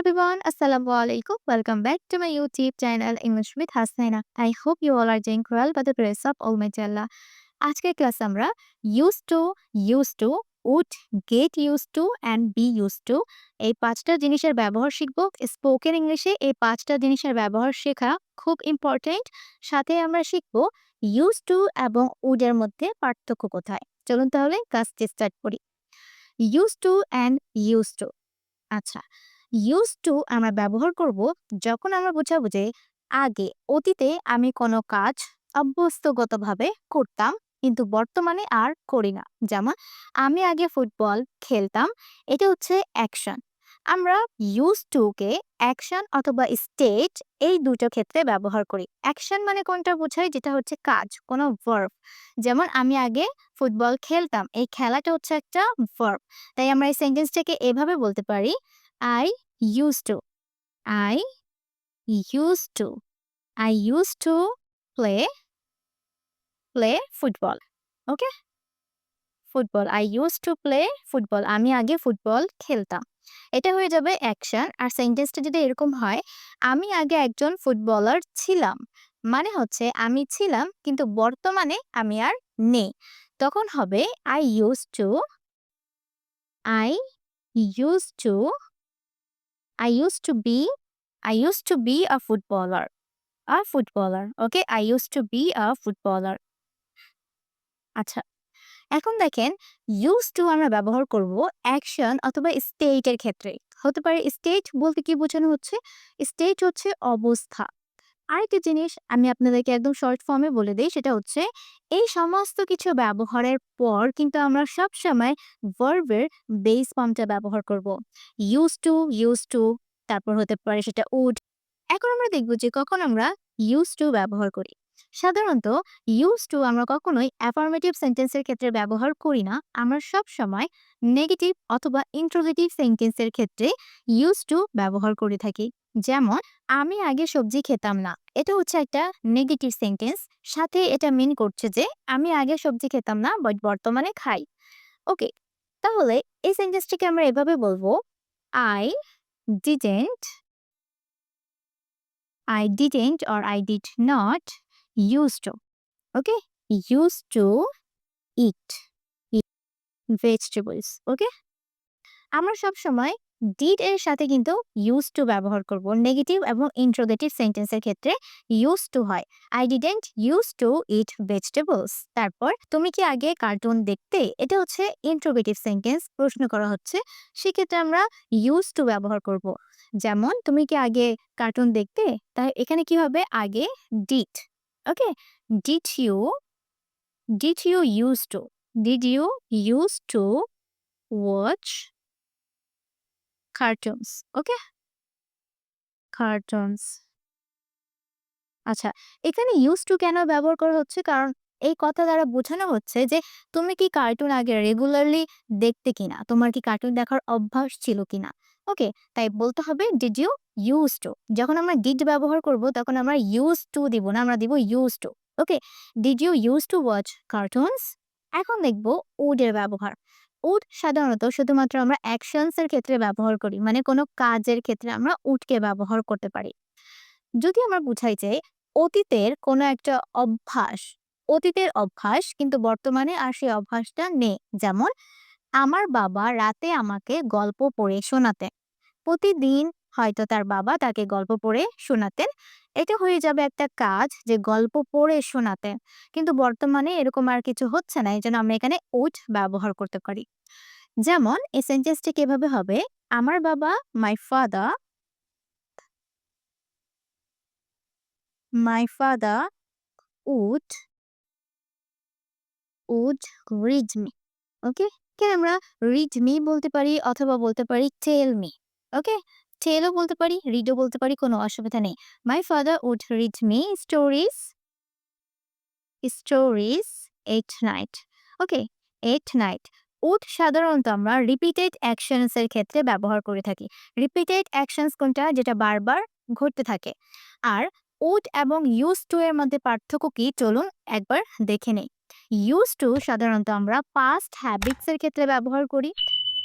everyone, Assalamu alaikum. Welcome back to my YouTube channel English with Hasnaina. I hope you all are doing well by the grace of Almighty Allah. আজকের class আমরা used to, used to, would, get used to and be used to এই পাঁচটা জিনিসের ব্যবহার শিখব spoken ইংলিশে এই পাঁচটা জিনিসের ব্যবহার শেখা খুব ইম্পর্টেন্ট সাথে আমরা শিখব used to এবং এর মধ্যে পার্থক্য কোথায় চলুন তাহলে ক্লাসটি স্টার্ট করি used to and used to আচ্ছা ইউজ টু আমরা ব্যবহার করব যখন আমরা বোঝাবো যে আগে অতীতে আমি কোনো কাজ অভ্যস্তগতভাবে করতাম, কিন্তু বর্তমানে আর করি না। যেমন আমি আগে ফুটবল খেলতাম, এটা হচ্ছে অ্যাকশন আমরা ইউজ টুকে অ্যাকশন অথবা স্টেট এই দুটো ক্ষেত্রে ব্যবহার করি। অ্যাকশন মানে কোনটা বোঝায়? যেটা হচ্ছে কাজ, কোনো ভার্ব যেমন আমি আগে ফুটবল খেলতাম, এই খেলাটা হচ্ছে একটা ভার্ব তাই আমরা এই সেন্টেন্সটাকে এভাবে বলতে পারি I used to. I used to. I used to play play football. Okay? Football I use to play football আমি আগে ফুটবল খেলতাম এটা হয়ে যাবে অ্যাকশন আর সেন্টেন্সটা যদি এরকম হয়, আমি আগে একজন ফুটবলার ছিলাম মানে হচ্ছে আমি ছিলাম, কিন্তু বর্তমানে আমি আর নেই তখন হবে I use to I use to I used to be I used to be a footballer. A footballer. Okay, I used to be a footballer. আচ্ছা এখন দেখেন ইউজ টু আমরা ব্যবহার করব অ্যাকশন অথবা স্টেটের ক্ষেত্রে হতে পারে স্টেট বলতে কি বোঝানো হচ্ছে স্টেট হচ্ছে অবস্থা আরেকটি জিনিস আমি আপনাদেরকে একদম শর্ট ফর্মে বলে দিই, সেটা হচ্ছে এই সমস্ত কিছু ব্যবহারের পর কিন্তু আমরা সব সময় ভার্বের বেস ফর্মটা ব্যবহার করব। ইউজ টু ইউজ টু তারপর হতে পারে সেটা উড এখন আমরা দেখব যে কখন আমরা ইউজ টু ব্যবহার করি। সাধারণত ইউজ টু আমরা কখনোই অ্যাফার্মেটিভ সেন্টেন্সের ক্ষেত্রে ব্যবহার করি না। আমরা সব সময় নেগেটিভ অথবা ইন্ট্রোগেটিভ সেন্টেন্সের ক্ষেত্রে ইউজ টু ব্যবহার করে থাকি। যেমন, আমি আগে সবজি খেতাম না। এটা হচ্ছে একটা নেগেটিভ সেন্টেন্স সাথে এটা মিন করছে যে, আমি আগে সবজি খেতাম না বাট বর্তমানে খাই। ওকে তাহলে এই সেন্টেন্সটিকে আমরা এভাবে বলব I didn't I didn't or I did not used to. Okay? Used to eat, eat vegetables. Okay? আমরা সব সময় ডিড এর সাথে কিন্তু ইউজ টু ব্যবহার করব নেগেটিভ এবং ইন্ট্রোগেটিভ সেন্টেন্সের ক্ষেত্রে ইউজ টু হয় I didn't use to eat vegetables তারপর তুমি কি আগে কার্টুন দেখতে এটা হচ্ছে ইন্ট্রোগেটিভ সেন্টেন্স প্রশ্ন করা হচ্ছে সেক্ষেত্রে আমরা ইউজ টু ব্যবহার করব যেমন তুমি কি আগে কার্টুন দেখতে তাই এখানে কি হবে আগে did okay did you did you use to did you use to watch cartoons okay cartoons আচ্ছা এখানে ইউজ টু কেন ব্যবহার করা হচ্ছে? কারণ এই কথা দ্বারা বোঝানো হচ্ছে যে, তুমি কি কার্টুন আগে রেগুলারলি দেখতে কিনা? তোমার কি কার্টুন দেখার অভ্যাস ছিল কিনা? ওকে, তাই বলতে হবে ডিড ইউ ইউজ টু যখন আমরা ডিড ব্যবহার করব, তখন আমরা ইউজ টু দিব না, আমরা দিব use to okay? Did you use to watch cartoons এখন দেখব উডের ব্যবহার। উড সাধারণত শুধুমাত্র আমরা অ্যাকশনস এর ক্ষেত্রে ব্যবহার করি মানে কোনো কাজের ক্ষেত্রে আমরা উডকে ব্যবহার করতে পারি। যদি আমরা বুঝাই যে অতীতের কোনো একটা অভ্যাস, অতীতের অভ্যাস কিন্তু বর্তমানে আর সেই অভ্যাসটা নেই। যেমন, আমার বাবা রাতে আমাকে গল্প পড়ে শোনাতেন। প্রতিদিন হয়তো তার বাবা তাকে গল্প পড়ে শোনাতেন। এটা হয়ে যাবে একটা কাজ যে গল্প পড়ে শোনাতেন কিন্তু বর্তমানে এরকম আর কিছু হচ্ছে না, এই জন্য আমরা এখানে উড ব্যবহার করতে পারি। যেমন এই সেন্টেন্সটি কীভাবে হবে? আমার বাবা my father my father would would read me okay আমরা রিড মি বলতে পারি অথবা বলতে পারি টেল মি ওকে টেলও বলতে পারি রিডও বলতে পারি, কোনো অসুবিধা নেই। My father would read me stories stories at night okay at night would সাধারণত আমরা রিপিটেড অ্যাকশনস এর ক্ষেত্রে ব্যবহার করে থাকি। রিপিটেড অ্যাকশনস কোনটা? যেটা বারবার ঘটতে থাকে। আর উড এবং ইউজ টু এর মধ্যে পার্থক্য কি? চলুন একবার দেখে নেই। ইউজ টু সাধারণত আমরা পাস্ট হ্যাবিটস এর ক্ষেত্রে ব্যবহার করি।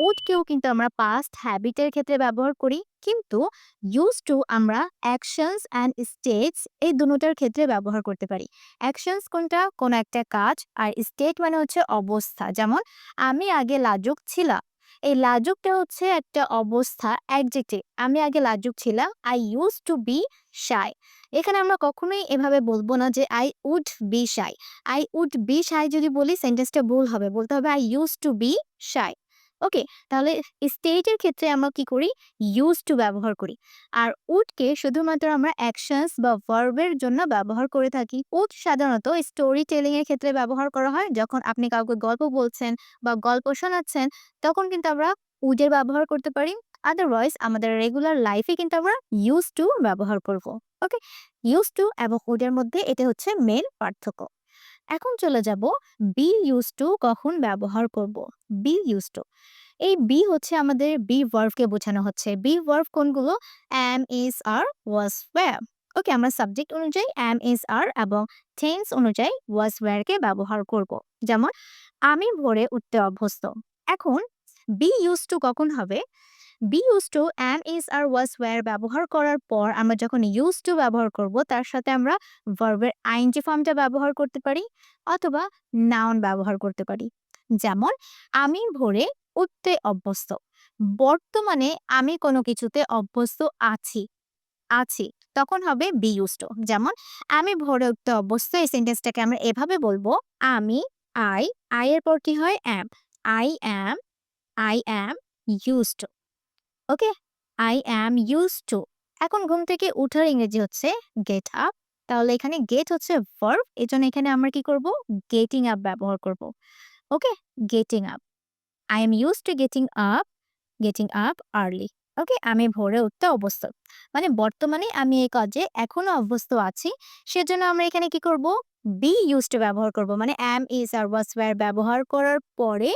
উডকেও কিন্তু আমরা পাস্ট হ্যাবিটের ক্ষেত্রে ব্যবহার করি। কিন্তু ইউজ টু আমরা অ্যাকশনস অ্যান্ড স্টেটস এই দুটোটার ক্ষেত্রে ব্যবহার করতে পারি। অ্যাকশনস কোনটা? কোনো একটা কাজ। আর স্টেট মানে হচ্ছে অবস্থা। যেমন আমি আগে লাজুক ছিলাম। এই লাজুকটা হচ্ছে একটা অবস্থা অ্যাডজেক্টিভ আমি আগে লাজুক ছিলাম। I use to be shy এখানে আমরা কখনোই এভাবে বলব না যে I would be shy I would be shy যদি বলি সেন্টেন্সটা ভুল হবে। বলতে হবে I use to be shy okay, তাহলে স্টেটের ক্ষেত্রে আমরা কি করি? ইউজ টু ব্যবহার করি। আর উডকে শুধুমাত্র আমরা অ্যাকশনস বা ভার্বের জন্য ব্যবহার করে থাকি। উড সাধারণত স্টোরি টেলিং এর ক্ষেত্রে ব্যবহার করা হয়। যখন আপনি কাউকে গল্প বলছেন বা গল্প শোনাচ্ছেন, তখন কিন্তু আমরা উডের ব্যবহার করতে পারি। আদারওয়াইজ আমাদের রেগুলার লাইফে কিন্তু আমরা ইউজ টু ব্যবহার করব। ওকে ইউজ টু এবং উডের মধ্যে এটা হচ্ছে মেন পার্থক্য। এখন চলে যাব বি ইউজ টু কখন ব্যবহার করব। বি ইউজ টু এই বি হচ্ছে আমাদের বি ভার্ভকে বোঝানো হচ্ছে। বি ভার্ভ কোনগুলো? Am is are was were okay আমরা সাবজেক্ট অনুযায়ী এম ইজ আর এবং টেন্স অনুযায়ী ওয়াজ ওয়্যারকে ব্যবহার করব। যেমন, আমি ভোরে উঠতে অভ্যস্ত। এখন বি ইউজ টু কখন হবে? Be use to am is are was were ব্যবহার করার পর আমরা যখন ইউজ টু ব্যবহার করব, তার সাথে আমরা ভার্বের আইনজি ফর্মটা ব্যবহার করতে পারি অথবা নাউন ব্যবহার করতে পারি। যেমন আমি ভোরে উঠতে অভ্যস্ত। বর্তমানে আমি কোনো কিছুতে অভ্যস্ত আছি। আছি। তখন হবে বি ইউজ টু যেমন, আমি ভোরে উঠতে অভ্যস্ত, এই সেন্টেন্সটাকে আমরা এভাবে বলব, আমি আই আই এর পর কি হয়? Am I am I am use to okay I am use to এখন ঘুম থেকে উঠার ইংরেজি হচ্ছে গেট আপ তাহলে এখানে গেট হচ্ছে ভার্ব এজন্য এখানে আমরা কি করব? গেটিং আপ ব্যবহার করব। Okay getting up I am use to getting up getting up early okay আমি ভোরে উঠতে অভ্যস্ত মানে বর্তমানে আমি এই কাজে এখনও অভ্যস্ত আছি, সেজন্য আমরা এখানে কি করব? বি ইউজ টু ব্যবহার করব। মানে am is are was were ব্যবহার করার পরে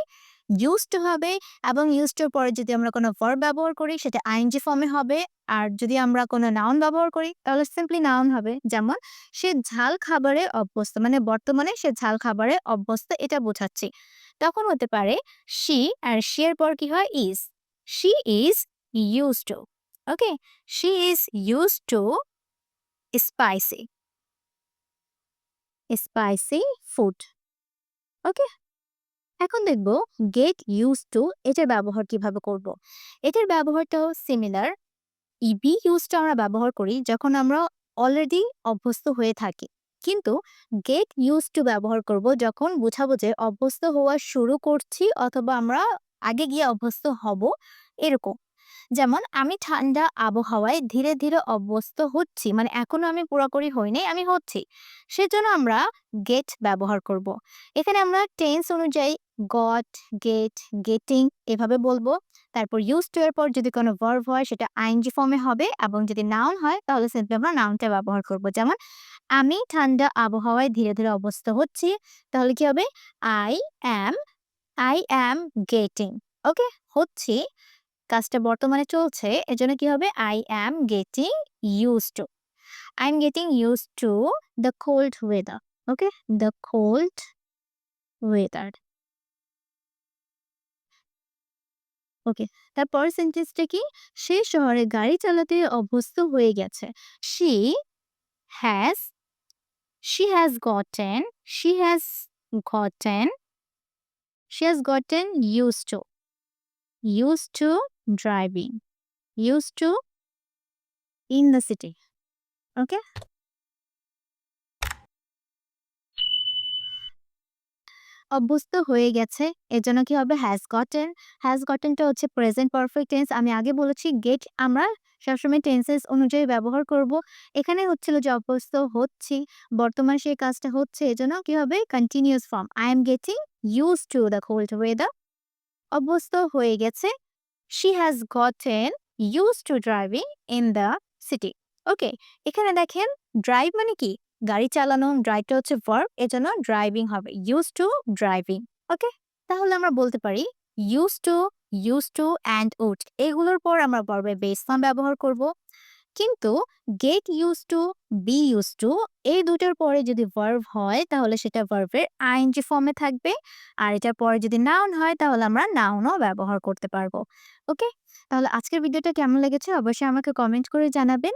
ইউজ টু হবে এবং ইউজ টুর পরে যদি আমরা কোনো ভার্ব ব্যবহার করি, সেটা আইএনজি ফর্মে হবে। আর যদি আমরা কোনো নাউন ব্যবহার করি, তাহলে সিম্পলি নাউন হবে। যেমন, সে ঝাল খাবারে অভ্যস্ত মানে বর্তমানে সে ঝাল খাবারে অভ্যস্ত, এটা বোঝাচ্ছি। তখন হতে পারে শি আর শি এর পর কি হয়? Is she is use to okay she is use to spicy spicy food okay এখন দেখব গেট ইউজ টু এটার ব্যবহার কীভাবে করব। এটার ব্যবহারটাও সিমিলার ইবি ইউজটা আমরা ব্যবহার করি যখন আমরা অলরেডি অভ্যস্ত হয়ে থাকি কিন্তু গেট ইউজ টু ব্যবহার করব যখন বুঝাবো যে অভ্যস্ত হওয়া শুরু করছি অথবা আমরা আগে গিয়ে অভ্যস্ত হব এরকম যেমন আমি ঠান্ডা আবহাওয়ায় ধীরে ধীরে অভ্যস্ত হচ্ছি মানে এখনও আমি পুরোপুরি হইনি আমি হচ্ছি সেজন্য আমরা গেট ব্যবহার করব। এখানে আমরা টেন্স অনুযায়ী গট গেট গেটিং এভাবে বলব। তারপর ইউজ টু এর পর যদি কোনো ভার্ভ হয়, সেটা আইনজি ফর্মে হবে এবং যদি নাউন হয়, তাহলে সিম্পলি আমরা নাউনটা ব্যবহার করব। যেমন, আমি ঠান্ডা আবহাওয়ায় ধীরে ধীরে অবস্থা হচ্ছি। তাহলে কি হবে? I am I am getting okay? হচ্ছি। কাজটা বর্তমানে চলছে। এজন্য কি হবে? I am getting use to I am getting use to the cold weather okay? The cold weather okay তারপর সেন্টেন্সটা কি? সে শহরে গাড়ি চালাতে অভ্যস্ত হয়ে গেছে। She has she has gotten she has gotten she has gotten use to use to driving use to in the city okay অভ্যস্ত হয়ে গেছে। এজন্য কি হবে? হ্যাজ গটেন হ্যাজ গটেনটা হচ্ছে প্রেজেন্ট পারফেক্ট টেন্স আমি আগে বলেছি গেট আমরা সবসময় টেন্সেস অনুযায়ী ব্যবহার করব। এখানে হচ্ছিল যে অভ্যস্ত হচ্ছি, বর্তমান সেই কাজটা হচ্ছে, এজন্য কি হবে? Continuous form I am getting use to the cold weather অভ্যস্ত হয়ে গেছে। She has gotten use to driving in the city okay এখানে দেখেন ড্রাইভ মানে কি? গাড়ি চালানো ড্রাইভটা হচ্ছে ভার্ব এজন্য ড্রাইভিং হবে ইউজ টু ড্রাইভিং ওকে তাহলে আমরা বলতে পারি use to use to and would এগুলোর পর আমরা ভার্বের বেস ফর্ম ব্যবহার করব কিন্তু get use to, be use to এই দুটোর পরে যদি ভার্ব হয় তাহলে সেটা ভার্বের আইএনজি ফর্মে থাকবে। আর এটার পরে যদি নাউন হয় তাহলে আমরা নাউনও ব্যবহার করতে পারব। ওকে? তাহলে আজকের ভিডিওটা কেমন লেগেছে অবশ্যই আমাকে কমেন্ট করে জানাবেন।